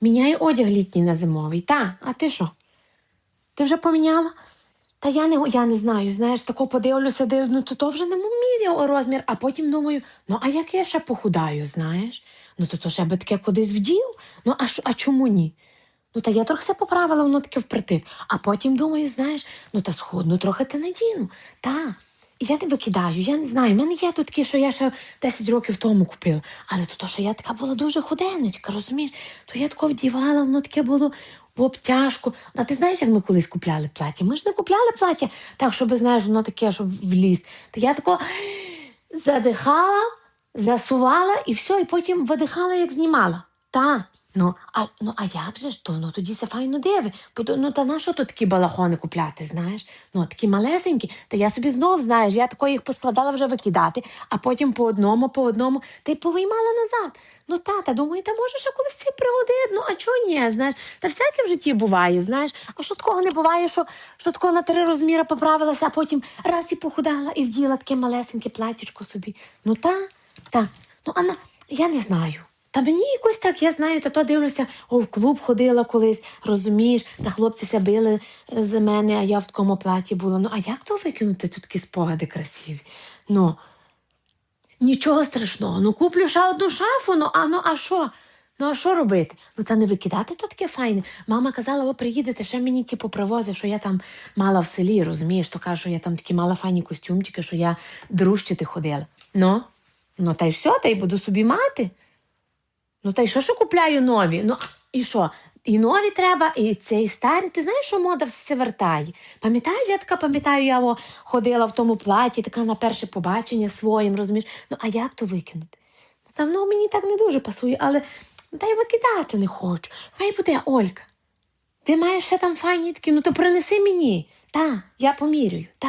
Міняй одяг літній на зимовий. Та, а ти що? Ти вже поміняла? Та я не, я не знаю, знаєш, тако подивлюся, див, ну то, то вже не міряв розмір, а потім думаю, ну а як я ще похудаю, знаєш? Ну то, то ще би таке кудись вдів. Ну а, а чому ні? Ну та я трохи все поправила, воно таке впритик. А потім думаю, знаєш, ну та схудну трохи ти надіну. Та. Я не викидаю, я не знаю. У мене є тут такі, що я ще 10 років тому купила. Але то, що я така була дуже худенечка, розумієш? То я тако вдівала, воно таке було в обтяжку. А ти знаєш, як ми колись купляли плаття? Ми ж не купляли плаття так, щоб, знаєш, воно таке, щоб в ліс. То я тако задихала, засувала і все, і потім видихала, як знімала. Та. Ну, а, ну, а як же ж то? Ну тоді це файно диви. Ну та на що тут такі балахони купляти, знаєш? Ну, такі малесенькі. Та я собі знов, знаєш, я тако їх поскладала вже викидати, а потім по одному, по одному, та й повиймала назад. Ну, тата, думаю, та може ще колись це пригодить. Ну, а чого ні, знаєш? Та всяке в житті буває, знаєш. А що такого не буває, що, що такого на три розміри поправилася, а потім раз і похудала і вділа таке малесеньке платічко собі. Ну та, та. Ну, а на, я не знаю. Та мені якось так, я знаю, та то дивлюся, о, в клуб ходила колись, розумієш, та хлопці ся били е, з мене, а я в такому платі була. Ну, а як то викинути тут такі спогади красиві? Ну, нічого страшного. Ну, куплю ще одну шафу, ну, а ну, а що? Ну, а що робити? Ну, та не викидати то таке файне. Мама казала, ви приїдете, ще мені типу привозить, що я там мала в селі, розумієш, то каже, що я там такі мала файні костюмчики, що я дружчити ходила. Ну, ну та й все, та й буду собі мати. Ну та й що, що купляю нові? Ну і що? І нові треба, і це і старі. Ти знаєш, що мода все вертає. Пам'ятаєш, я така пам'ятаю, я о, ходила в тому платі, така на перше побачення своїм, розумієш? Ну а як то викинути? Та воно мені так не дуже пасує, але ну, та й викидати не хочу. Хай буде Олька. Ти маєш ще там файні такі, ну то принеси мені. Та, я помірюю. Та.